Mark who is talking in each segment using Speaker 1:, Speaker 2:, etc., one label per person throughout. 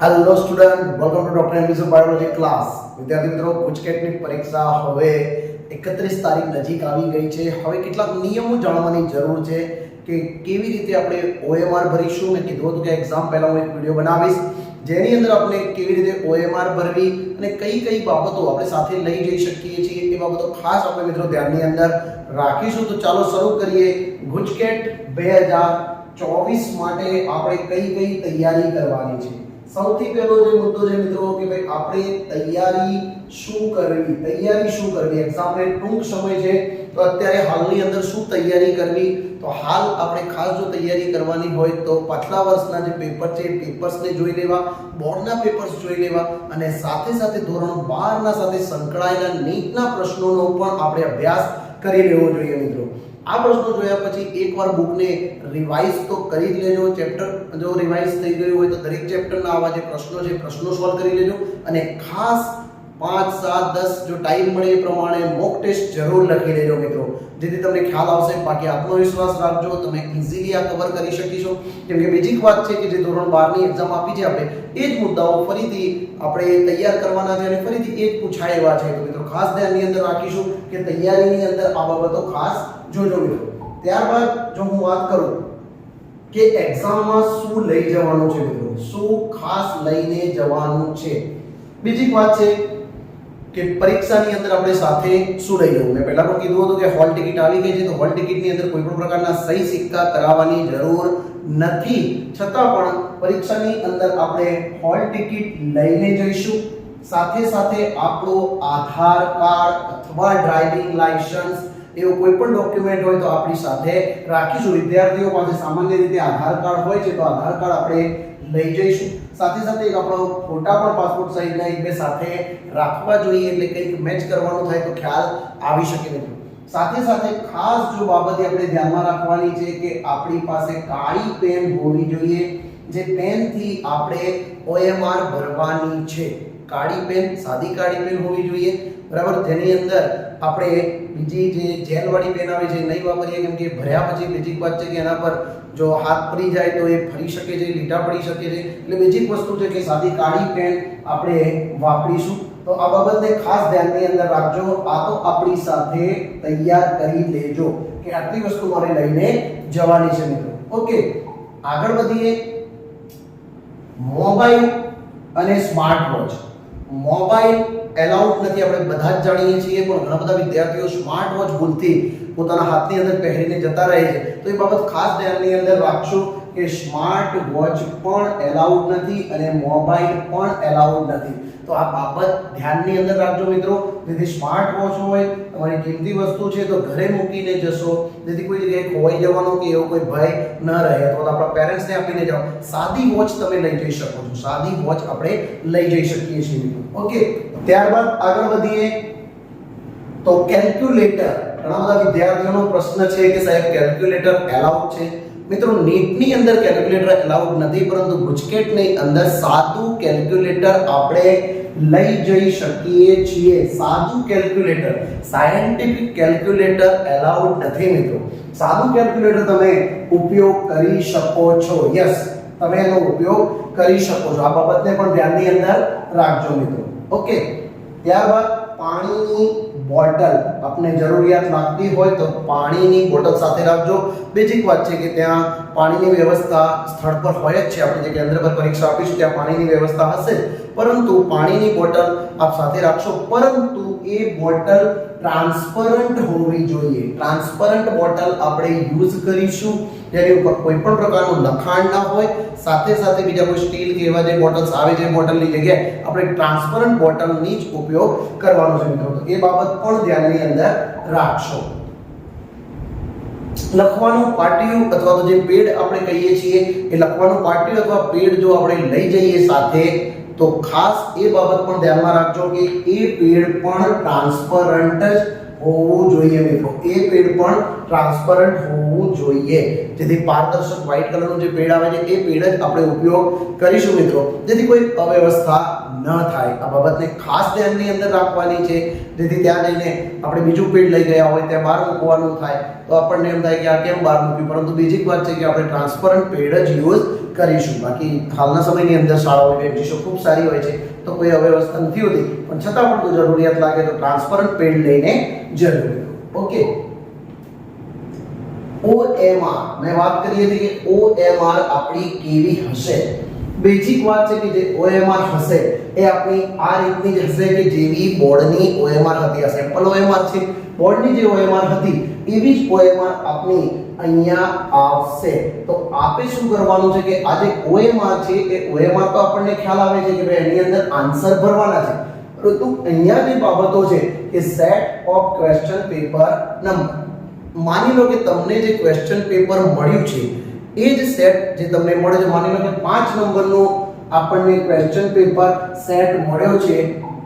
Speaker 1: Hello student welcome to doctor MBC biology class વિદ્યાર્થી મિત્રો ગુજકેટની પરીક્ષા હવે એકત્રીસ તારીખ નજીક આવી ગઈ છે. હવે કેટલાક નિયમો જાણવાની જરૂર છે કે કેવી રીતે આપણે ઓએમઆર ભરીશું મેં કીધું હતું કે એક્ઝામ પહેલાં હું એક વીડિયો બનાવીશ. જેની અંદર આપણે કેવી રીતે ઓએમઆર ભરવી અને કઈ કઈ બાબતો આપણે સાથે લઈ જઈ શકીએ છીએ એ બાબતો ખાસ આપણે મિત્રો ધ્યાનની અંદર રાખીશું. તો ચાલો શરૂ કરીએ. ગુજકેટ બે હજાર ચોવીસ માટે આપણે કઈ કઈ તૈયારી કરવાની છે? સૌથી પહેલો જે મુદ્દો છે મિત્રો કે ભાઈ આપણે તૈયારી શું કરવી? તૈયારી શું કરવી? એક્ઝામને ટૂંક સમય છે, તો અત્યારે હાલની અંદર શું તૈયારી કરવી? તો હાલ આપણે ખાસ જો તૈયારી કરવાની હોય તો પાછલા વર્ષના જે પેપર છે પેપર્સને જોઈ લેવા, બોર્ડના પેપર્સ જોઈ લેવા અને સાથે સાથે ધોરણ બારના સાથે સંકળાયેલા નીટના પ્રશ્નોનો પણ આપણે અભ્યાસ કરી લેવો જોઈએ મિત્રો. આ પ્રશ્નો જોયા પછી એકવાર બુકને રિવાઇઝ તો કરી જ લેજો. ચેપ્ટર જો રિવાઇઝ થઈ ગયું હોય તો દરેક ચેપ્ટરના આવા જે પ્રશ્નો છે પ્રશ્નો સોલ્વ કરી લેજો. અને ખાસ પાંચ, સાત, દસ જો ટાઈમ મળે એ પ્રમાણે મોક ટેસ્ટ જરૂર લખી લેજો મિત્રો. જેથી તમને ખ્યાલ આવશે. બાકી આત્મવિશ્વાસ રાખજો. તમે ઇઝીલી આ કવર કરી શકીશો. કેમ કે બીજી વાત છે કે જે ધોરણ બારની એક્ઝામ આપી છે આપણે, એ જ મુદ્દાઓ ફરીથી આપણે તૈયાર કરવાના છે અને ફરીથી એ જ પૂછાય એવા છે. તો મિત્રો ખાસ ધ્યાનની અંદર રાખીશું કે તૈયારીની અંદર આ બાબતો ખાસ જોજો મિત્રો ત્યારબાદ જો હું વાત કરું કે એક્ઝામમાં શું લઈ જવાનું છે મિત્રો? શું ખાસ લઈને જવાનું છે? બીજી વાત છે કે પરીક્ષાની અંદર આપણે સાથે શું લઈ જવું? મેં પહેલા પણ કીધું હતું કે હોલ ટિકિટ આવી ગઈ છે, તો હોલ ટિકિટની અંદર કોઈ પણ પ્રકારના સહી સિક્કા કરાવવાની જરૂર નથી. છતાં પણ પરીક્ષાની અંદર આપણે હોલ ટિકિટ લઈને જઈશું. સાથે સાથે આપણો આધાર કાર્ડ અથવા ડ્રાઇવિંગ લાયસન્સ એવું કોઈ પણ ડોક્યુમેન્ટ હોય તો આપણી સાથે રાખીશું. વિદ્યાર્થીઓ પાસે સામાન્ય રીતે આધાર કાર્ડ હોય છે તો આધાર કાર્ડ આપણે લઈ જઈશું. સાથે સાથે એક આપણો ફોટા પણ પાસપોર્ટ સાઇઝના એક બે સાથે રાખવા જોઈએ એટલે કંઈક મેચ કરવાનું થાય તો ખ્યાલ આવી શકે મિત્રો. સાથે સાથે ખાસ જો બાબતે આપણે ધ્યાનમાં રાખવાની છે કે આપણી પાસે કાળી પેન હોવી જોઈએ. જે પેનથી આપણે ઓએમઆર ભરવાની છે. કાળી પેન સાદી કાળી પેન હોવી જોઈએ. બરાબર? જેની અંદર આપણે બીજી જે જેલ વાળી પેન આવે છે નહીં વાપરીએ, કેમ કે ભર્યા પછી બીજી વાત છે કે એના પર જો હાથ પડી જાય તો એ ફરી શકે છે, લીટા પડી શકે છે. એટલે બીજી વસ્તુ છે કે સાદી કાળી પેન આપણે વાપરીશું. તો આ બાબતને ખાસ ધ્યાનની અંદર રાખજો. આ તો આપણી સાથે તૈયાર કરી લેજો કે આટલી વસ્તુ મારે લઈને જવાની છે મિત્રો. ઓકે, આગળ વધીએ. મોબાઈલ અને સ્માર્ટ વોચ. મોબાઈલ એલાઉડ નથી. આપણે બધા જ જાણીએ છીએ, પણ ઘણા બધા વિદ્યાર્થીઓ સ્માર્ટ વોચ ભૂલથી પોતાના હાથની અંદર પહેરીને જતા રહે છે. તો એ બાબત ખાસ ધ્યાનની અંદર રાખશો કે સ્માર્ટ વોચ પણ એલાઉડ નથી અને મોબાઈલ પણ એલાઉડ નથી. તો આ બાબત ધ્યાનની અંદર રાખજો મિત્રો. જેથી સ્માર્ટ વોચ હોય, તમારી કિંમતી વસ્તુ છે, તો ઘરે મૂકીને જશો. જેથી કોઈ જગ્યાએ ખોવાઈ જવાનો કે એવો કોઈ ભય ન રહે. તો આપણા પેરેન્ટ્સને આપીને જાઓ. સાદી વોચ તમે લઈ જઈ શકો છો. સાદી વોચ આપણે લઈ જઈ શકીએ છીએ ઓકે ત્યારબાદ આગળ વધીએ. તો કેલ્ક્યુલેટર ઘણા બધા વિદ્યાર્થીઓનો પ્રશ્ન છે કે સાહેબ કેલ્ક્યુલેટર એલાઉડ છે? મિત્રો, નીટની અંદર કેલ્ક્યુલેટર એલાઉડ નથી, પરંતુ ગુજકેટની અંદર સાદું કેલ્ક્યુલેટર આપણે લઈ જઈ શકીએ છીએ. સાદું કેલ્ક્યુલેટર સાયન્ટિફિક કેલ્ક્યુલેટર એલાઉડ નથી મિત્રો. સાદું કેલ્ક્યુલેટર તમે ઉપયોગ કરી શકો છો. યસ તમે એનો ઉપયોગ કરી શકો છો. આ બાબતને પણ ધ્યાનની અંદર રાખજો મિત્રો. ઓકે ત્યારબાદ પાણીની બોટલ આપને જરૂરિયાત લાગતી હોય તો પાણીની બોટલ સાથે રાખજો. બેઝિક વાત છે કે ત્યાં પાણીની વ્યવસ્થા સ્થળ પર હોય જ છે. આપણે જે કેન્દ્ર પર પરીક્ષા આપીશું ત્યાં પાણીની વ્યવસ્થા હશે. પરંતુ પાણીની બોટલ આપ સાથે રાખશો. પરંતુ એ બોટલ ટ્રાન્સપરન્ટ હોવી જોઈએ. ટ્રાન્સપરન્ટ બોટલ આપણે યુઝ કરીશું. જેની ઉપર કોઈ પણ પ્રકારનું લખાણ ના હોય, સાથે સાથે બીજા કોઈ સ્ટીલ કે એવા જે બોટલ્સ આવે છે બોટલની જગ્યાએ આપણે ટ્રાન્સપરન્ટ બોટલની જ ઉપયોગ કરવાનો છે મિત્રો. એ બાબત પણ ધ્યાનની અંદર રાખશો. લખવાનું પાટિયું અથવા તો જે પેડ આપણે કહીએ છીએ, એ લખવાનું પાટિયું અથવા પેડ જો આપણે લઈ જઈએ સાથે, તો ખાસ એ બાબત પણ ધ્યાનમાં રાખજો કે એ પેડ પણ ટ્રાન્સપરન્ટ જ હોવું જોઈએ મિત્રો. એ પેડ પણ ટ્રાન્સપરન્ટ હોવું જોઈએ. જેથી પારદર્શક વ્હાઇટ કલરનું જે પેડ આવે છે, એ પેડ જ આપણે ઉપયોગ કરીશું મિત્રો. જેથી કોઈ અવ્યવસ્થા ન થાય. આ બાબતને ખાસ ધ્યાનની અંદર રાખવાની છે. જેથી ત્યાં જઈને આપણે બીજું પેડ લઈ ગયા હોય, ત્યાં બહાર મૂકવાનું થાય, તો આપણને એમ થાય કે આ કેમ બહાર મૂક્યું? પરંતુ બીજી વાત છે કે આપણે ટ્રાન્સપરન્ટ પેડ જ યુઝ કરીશું. બાકી હાલના સમયની અંદર શાળાઓની પ્રેક્ટિસો ખૂબ સારી હોય છે, તો કોઈ અવ્યવસ્થા નથી હોતી. પણ છતાં પણ કોઈ જરૂરિયાત લાગે તો ટ્રાન્સપરન્ટ પેડ લઈને જરૂરી. ઓકે. OMR મેં વાત કરી હતી કે OMR આપણી કેવી હશે. બેઝિક વાત છે કે જે OMR હશે, એ આપણી આ રીતની જ હશે કે જેવી બોર્ડની OMR હતી. આ સેમ્પલ OMR છે. બોર્ડની જે OMR હતી, એવી જ OMR આપણી અહીંયા આવશે. તો આપે શું કરવાનું છે કે આ જે OMR છે, એ OMR તો આપણને ખ્યાલ આવે છે કે ભાઈ એની અંદર આન્સર ભરવાના છે. પરંતુ અહીંયા જે બાબતો છે કે set of question paper number માની લો કે તમને જે ક્વેશ્ચન પેપર મળ્યું છે, એ જ સેટ જે તમને મળે છે, માની લો કે પાંચ નંબરનું આપણને ક્વેશ્ચન પેપર સેટ મળ્યો છે,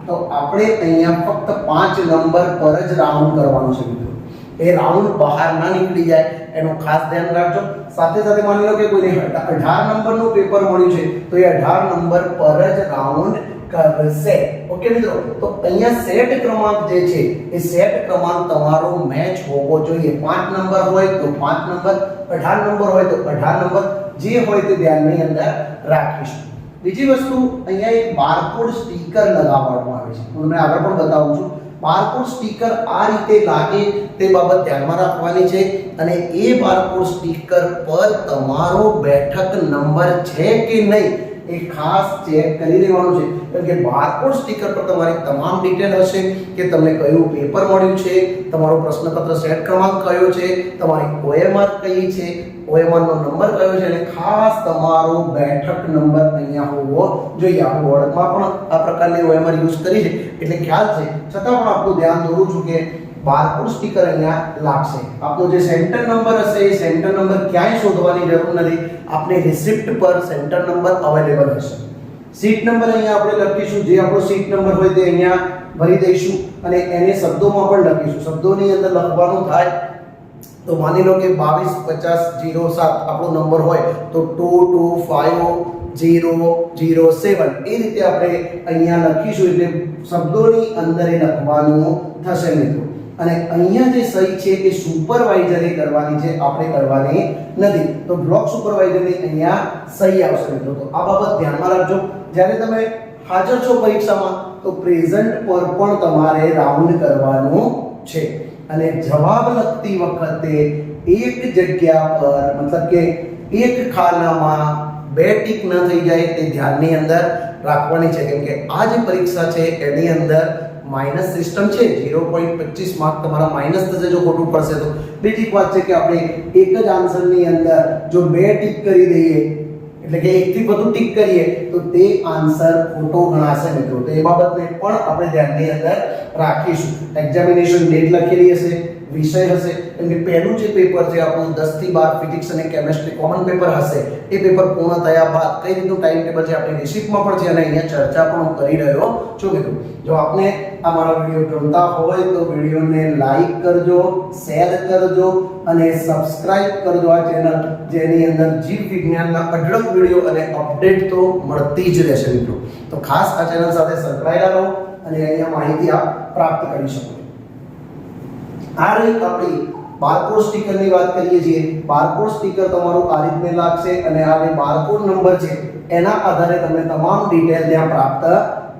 Speaker 1: તો આપણે અહીંયા ફક્ત પાંચ નંબર પર જ રાઉન્ડ કરવાનું છે મિત્રો. એ રાઉન્ડ બહાર ના નીકળી જાય, એનું ખાસ ધ્યાન રાખજો. સાથે સાથે માની લો કે કોઈને અઢાર નંબરનું પેપર મળ્યું છે, તો એ અઢાર નંબર પર જ રાઉન્ડ કરશે ઓકે મિત્રો? તો અહીંયા સેટ ક્રમાંક જે છે, એ સેટ ક્રમાંક તમારો મેચ હોવો જોઈએ. પાંચ નંબર હોય તો પાંચ નંબર અઢાર નંબર હોય તો અઢાર નંબર જે હોય તે ધ્યાનની અંદર રાખીશું. બીજી વસ્તુ, અહીંયા એક બારકોડ સ્ટીકર લગાવવામાં આવે છે. હું તમને આગળ પણ બતાવું છું. બારકોડ સ્ટીકર આ રીતે લાગે તે બાબત ધ્યાનમાં રાખવાની છે અને એ બારકોડ સ્ટીકર પર તમારો બેઠક નંબર છે કે નહીં એ ખાસ ચેક કરી લેવાનું છે. કેમ કે બારકોડ સ્ટીકર પર તમારી તમામ ડિટેલ હશે કે તમને કયું પેપર મળ્યું છે, તમારો પ્રશ્નપત્ર સેટ ક્રમાંક કયો છે, તમારી ઓએમઆર કઈ છે, OMR નો નંબર કયો છે, અને ખાસ તમારો બેઠક નંબર અહીંયા હોવો જોઈએ. આપણે ઓળખમાં પણ આ પ્રકારની ઓએમઆર યુઝ કરી છે. એટલે ખ્યાલ છે. છતાં પણ આપણું ધ્યાન દોરું છું કે બારકોડ સ્ટીકર અહીંયા લાગશે. આપણો જે સેન્ટર નંબર હશે, એ સેન્ટર નંબર ક્યાંય શોધવાની જરૂર નથી. આપણે રિસિપ્ટ પર સેન્ટર નંબર અવેલેબલ હશે. સીટ નંબર અહીંયા આપણે લખીશું. જે આપણો સીટ નંબર હોય તે અહીંયા ભરી દઈશું અને એને શબ્દોમાં પણ લખીશું. શબ્દોની અંદર લખવાનું થાય તો માની લો કે બાવીસ પચાસ જીરો સાત આપણો નંબર હોય તો two two five zero zero seven એ રીતે આપણે અહીંયા લખીશું. એટલે શબ્દોની અંદર એ લખવાનું થશે મિત્રો. અને અહીંયા જે સહી છે એ સુપરવાઇઝરે કરવાની છે, આપણે કરવાની નથી. તો બ્લોક સુપરવાઇઝરની અહીંયા સહી આવશે મિત્રો. તો આ બાબત ધ્યાનમાં રાખજો. જ્યારે તમે હાજર છો પરીક્ષામાં, તો પ્રેઝન્ટ પર પણ તમારે રાઉન્ડ કરવાનું છે. અને જવાબ લખતી વખતે એક જગ્યા પર, મતલબ કે એક ખાનામાં બે ટીક ન થઈ જાય તે ધ્યાનની અંદર રાખવાની છે. કેમ કે આ જે પરીક્ષા છે, એની અંદર માઇનસ સિસ્ટમ છે, ઝીરો પોઈન્ટ પચીસ માર્ક તમારા માઇનસ થશે જો ખોટું પડશે તો. બીજી વાત છે કે આપણે એક જ આન્સરની અંદર જો બે ટીક કરી દઈએ, એટલે કે એકથી વધુ ટીક કરીએ, તો તે આન્સર ખોટો ગણાશે મિત્રો. તો એ બાબતને પણ આપણે ધ્યાનની અંદર રાખીશું. એક્ઝામિનેશન ડેટ લખેલી હશે. વિષય હશે. એમ કે પહેલું જે પેપર છે આપણું દસથી બાર ફિઝિક્સ અને કેમેસ્ટ્રી કોમન પેપર હશે, એ પેપર પૂર્ણ થયા બાદ કઈ રીતનું ટાઈમ ટેબલ છે આપણી રિસિપ્ટમાં પણ છે અને અહીંયા ચર્ચા પણ હું કરી રહ્યો છું મિત્રો. જો આપને આ મારો વીડિયો ગમતા હોય તો વિડીયોને લાઈક કરજો શેર કરજો અને સબસ્ક્રાઇબ કરજો આ ચેનલ જેની અંદર જીવ વિજ્ઞાનના અઢળક વીડિયો અને અપડેટ તો મળતી જ રહેશે મિત્રો. તો ખાસ આ ચેનલ સાથે સંકળાયેલા રહો અને અહીંયા માહિતી આપ પ્રાપ્ત કરી શકો આ રહી આપણી બારકોડ સ્ટીકરની વાત કરીએ છીએ, બારકોડ સ્ટીકર તમારું આ રીતને લાગશે અને આ જે બારકોડ નંબર છે, એના આધારે તમને તમામ ડિટેલ ત્યાં પ્રાપ્ત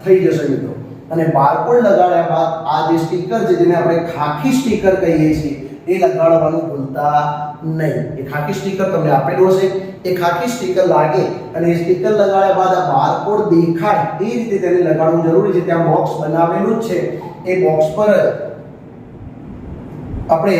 Speaker 1: થઈ જશે મિત્રો. અને બારકોડ લગાડ્યા બાદ આ જે સ્ટીકર છે, જેને આપણે ખાખી સ્ટીકર કહીએ છીએ, એ લગાડવાનું ભૂલતા નહીં. એ ખાખી સ્ટીકર તમને આપેલું હશે. એ ખાખી સ્ટીકર લાગે અને એ સ્ટીકર લગાડ્યા બાદ આ બારકોડ દેખાય, એ રીતે તેને લગાડવું જરૂરી છે. ત્યાં બોક્સ બનાવેલું જ છે. એ બોક્સ પર આપણે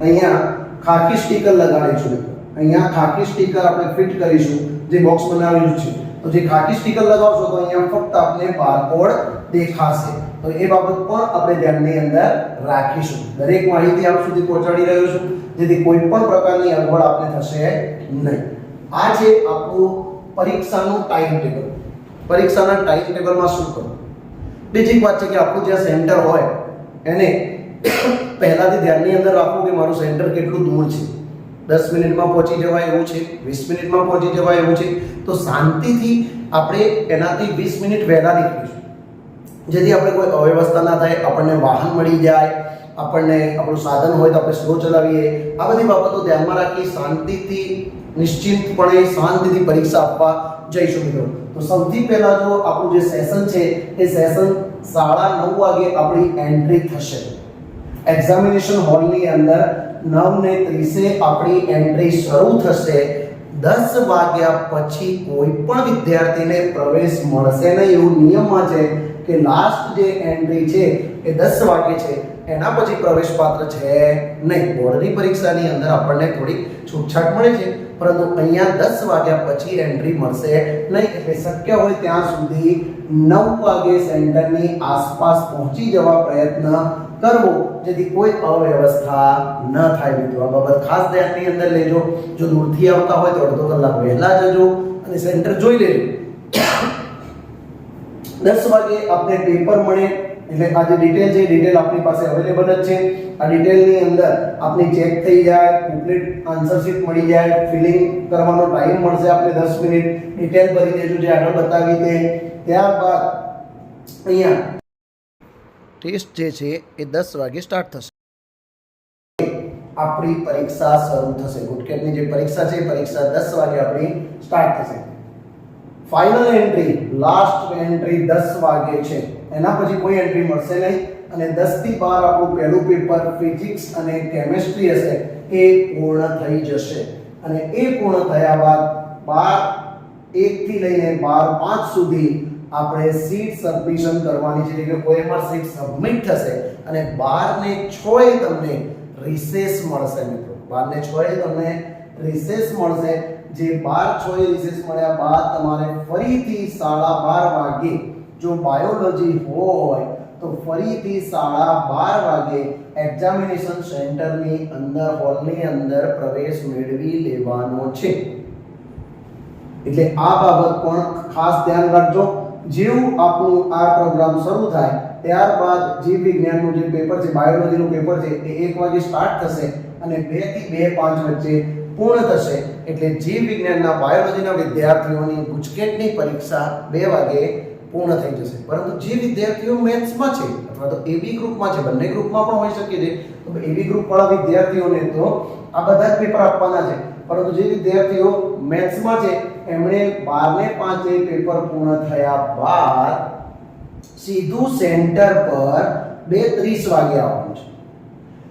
Speaker 1: અહીંયા ખાકી સ્ટીકર લગાડીશું અહીંયા ખાકી સ્ટીકર આપણે ફિટ કરીશું, જે બોક્સ બનાવેલું છે. તો જે ખાકી સ્ટીકર લગાવશો તો અહીંયા ફક્ત આપણે બારકોડ દેખાશે. તો એ બાબત પણ આપણે ધ્યાનની અંદર રાખીશું. દરેક માહિતી આપ સુધી પહોંચાડી રહ્યો છું, જેથી કોઈ પણ પ્રકારની અગવડ આપને થશે નહીં. આ છે આપણું પરીક્ષાનું ટાઈમ ટેબલ પરીક્ષાના ટાઈમ ટેબલમાં શું કરવું? બીજી વાત છે કે આપણું જ્યાં સેન્ટર હોય, એને પહેલાથી ધ્યાનની અંદર રાખવું કે મારું સેન્ટર કેટલું દૂર છે. દસ મિનિટમાં પહોંચી જવાય એવું છે, વીસ મિનિટમાં પહોંચી જવાય એવું છે. તો શાંતિથી આપણે એનાથી વીસ મિનિટ વહેલા નીકળીશું. જેથી આપણે કોઈ અવ્યવસ્થા ના થાય, આપણને વાહન મળી જાય, આપણને આપણું સાધન હોય તો આપણે સ્લો ચલાવીએ. આ બધી બાબતો ધ્યાનમાં રાખી શાંતિથી, નિશ્ચિતપણે શાંતિથી પરીક્ષા આપવા જઈશું મિત્રો. તો સૌથી પહેલા જો આપણું જે સેશન છે, એ સેશન સાડા નવ વાગે આપણી એન્ટ્રી થશે. એક્ઝામિનેશન હોલની અંદર નવ ને ત્રીસે આપણી એન્ટ્રી શરૂ થશે. દસ વાગ્યા પછી કોઈ પણ વિદ્યાર્થીને પ્રવેશ મળશે નહીં. એવું નિયમમાં છે કે લાસ્ટ જે એન્ટ્રી છે એ દસ વાગે છે. એના પછી પ્રવેશ પાત્ર છે નહીં. બોર્ડની પરીક્ષાની અંદર આપણને થોડી છૂટછાટ મળે છે. પરંતુ અહીંયા દસ વાગ્યા પછી એન્ટ્રી મળશે નહીં. એટલે શક્ય હોય ત્યાં સુધી નવ વાગે સેન્ટરની આસપાસ પહોંચી જવા પ્રયત્ન કરવો જેથી કોઈ અવ્યવસ્થા ન થાય મિત્રો. આ બાબત ખાસ ધ્યાનની અંદર લેજો. જો દૂરથી આવતા હોય તો અડધો કલાક વહેલા જજો અને સેન્ટર જોઈ લેજો. દસ વાગે આપણે પેપર મળે. એટલે આ જે ડિટેલ છે ડિટેલ આપણી પાસે અવેલેબલ જ છે. આ ડિટેલની અંદર આપની ચેક થઈ જાય કમ્પ્લીટ આન્સર શીટ મળી જાય ફિલિંગ કરવાનો ટાઈમ મળશે આપણે દસ મિનિટ. ડિટેલ ભરી દેજો જે આગળ બતાવી તે ત્યારબાદ અહીંયા ટેસ્ટ જે છે એ દસ વાગે સ્ટાર્ટ થશે. આપણી પરીક્ષા શરૂ થશે. ગુટકેટની જે પરીક્ષા છે પરીક્ષા દસ વાગે આપણી સ્ટાર્ટ થશે. ફાઇનલ એન્ટ્રી લાસ્ટ એન્ટ્રી દસ વાગે છે. એના પછી કોઈ એન્ટ્રી મળશે નહીં. અને દસથી બાર આપણું પહેલું પેપર ફિઝિક્સ અને કેમેસ્ટ્રી હશે. એ પૂર્ણ થઈ જશે. અને એ પૂર્ણ થયા બાદ બાર, એક થી લઈને બાર, પાંચ સુધી આપણે સીટ સબમિશન કરવાની છે. એટલે કે પણ સીટ સબમિટ થશે અને 12 ને છ એ તમને રિસેસ મળશે મિત્રો. 12 ને છ એ તમને રિસેસ મળશે. જે બાર છ એ રિસેસ મળ્યા બાદ તમારે ફરીથી સાડા બાર વાગે જો બાયોલોજી હોય, તો ફરીથી સાડા બાર વાગે એક્ઝામિનેશન સેન્ટરની અંદર હોલની અંદર પ્રવેશ મેળવી લેવાનો છે. એટલે આ બાબત પણ ખાસ ધ્યાન રાખજો. જેવું આપણું આ પ્રોગ્રામ શરૂ થાય, ત્યારબાદ જીવ વિજ્ઞાનનું જે પેપર છે બાયોલોજીનું પેપર છે, એ એક વાગે સ્ટાર્ટ થશે અને બેથી બે પાંચ વચ્ચે પૂર્ણ થશે. એટલે જીવ વિજ્ઞાનના બાયોલોજીના વિદ્યાર્થીઓની ગુજકેટની પરીક્ષા બે વાગે પૂર્ણ થઈ જશે. પરંતુ જે વિદ્યાર્થીઓ મેથ્સમાં છે, અથવા તો એબી ગ્રુપમાં છે, બંને ગ્રુપમાં પણ હોઈ શકે છે, તો એબી ગ્રુપવાળા વિદ્યાર્થીઓને તો આ બધા જ પેપર આપવાના છે. પરંતુ જે વિદ્યાર્થીઓ મેથ્સમાં છે એમણે બારને પાંચે પેપર પૂર્ણ થયા બાદ સીધું સેન્ટર પર બે ત્રીસ વાગે આવવાનું છે.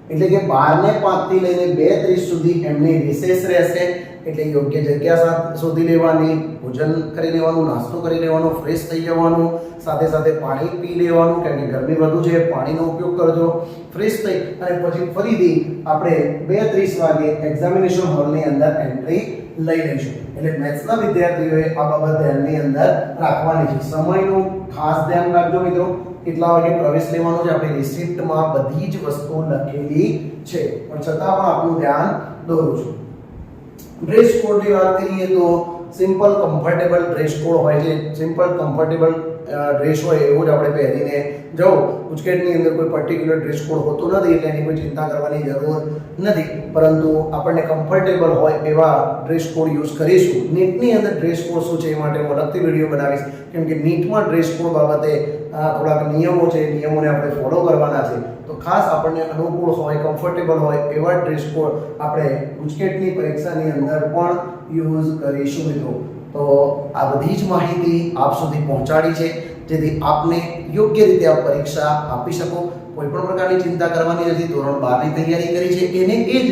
Speaker 1: એટલે કે બારને ને પાંચથી લઈને બે ત્રીસ સુધી એમની રિસેસ રહેશે. એટલે યોગ્ય જગ્યા શોધી લેવાની, ભોજન કરી લેવાનું, નાસ્તો કરી લેવાનો ફ્રેશ થઈ જવાનું, સાથે સાથે પાણી પી લેવાનું, કેમ કે ગરમી વધુ છે, પાણીનો ઉપયોગ કરજો. ફ્રેશ થઈ અને પછી ફરીથી આપણે બે ત્રીસ વાગે એક્ઝામિનેશન હોલની અંદર એન્ટ્રી લઈ લઈશું. એટલે મેથ્સના વિદ્યાર્થીઓએ આ બાબત ધ્યાનની અંદર રાખવાની છે. સમયનું ખાસ ધ્યાન રાખજો મિત્રો. કેટલા વાગે પ્રવેશ લેવાનો છે? આપણે રિસિપ્ટમાં બધી જ વસ્તુઓ લખેલી છે. પણ છતાં પણ આપણું ધ્યાન દોરું છું. ડ્રેસ કોડની વાત કરીએ તો સિમ્પલ કમ્ફર્ટેબલ ડ્રેસ કોડ હોય છે. સિમ્પલ કમ્ફર્ટેબલ ડ્રેસ હોય એવો જ આપણે પહેરીને જવું. ગુજકેટની અંદર કોઈ પર્ટિક્યુલર ડ્રેસ કોડ હોતો નથી એટલે એની કોઈ ચિંતા કરવાની જરૂર નથી. પરંતુ આપણને કમ્ફર્ટેબલ હોય એવા ડ્રેસ કોડ યુઝ કરીશું. નીટની અંદર ડ્રેસ કોડ શું છે એ માટે હું અલગથી વીડિયો બનાવીશ. કેમ કે નીટમાં ડ્રેસ કોડ બાબતે થોડાક નિયમો છે. નિયમોને આપણે ફોલો કરવાના છે. તો ખાસ આપણને અનુકૂળ હોય કમ્ફર્ટેબલ હોય એવા ડ્રેસ કોડ આપણે ગુજકેટની પરીક્ષાની અંદર પણ યુઝ કરીશું મિત્રો. તો આ બધી જ માહિતી આપ સુધી પહોંચાડી છે. જેથી આપને યોગ્ય રીતે આ પરીક્ષા આપી શકો. કોઈ પણ પ્રકારની ચિંતા કરવાની નથી. ધોરણ બારની તૈયારી કરી છે. એને એ જ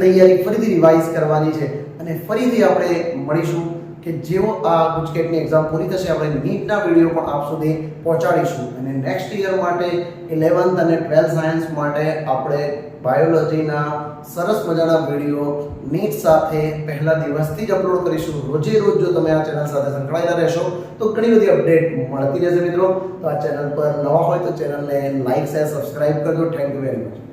Speaker 1: તૈયારી ફરીથી રિવાઇઝ કરવાની છે. અને ફરીથી આપણે મળીશું કે જેવો આ ગુજકેટની એક્ઝામ પૂરી થશે, આપણે નીટના વીડિયો પણ આપ સુધી પહોંચાડીશું. અને નેક્સ્ટ યર માટે ઇલેવન્થ અને ટ્વેલ્થ સાયન્સ માટે આપણે બાયોલોજીના સરસ મજાના વીડિયો નીટ સાથે પહેલા દિવસથી જ અપલોડ કરીશું. રોજે રોજ જો તમે આ ચેનલ સાથે સંકળાયેલા રહેશો, તો ઘણી બધી અપડેટ મળતી રહેશે મિત્રો. તો આ ચેનલ પર નવા હોય તો ચેનલને લાઈક શેર સબસ્ક્રાઈબ કરજો. Thank you very much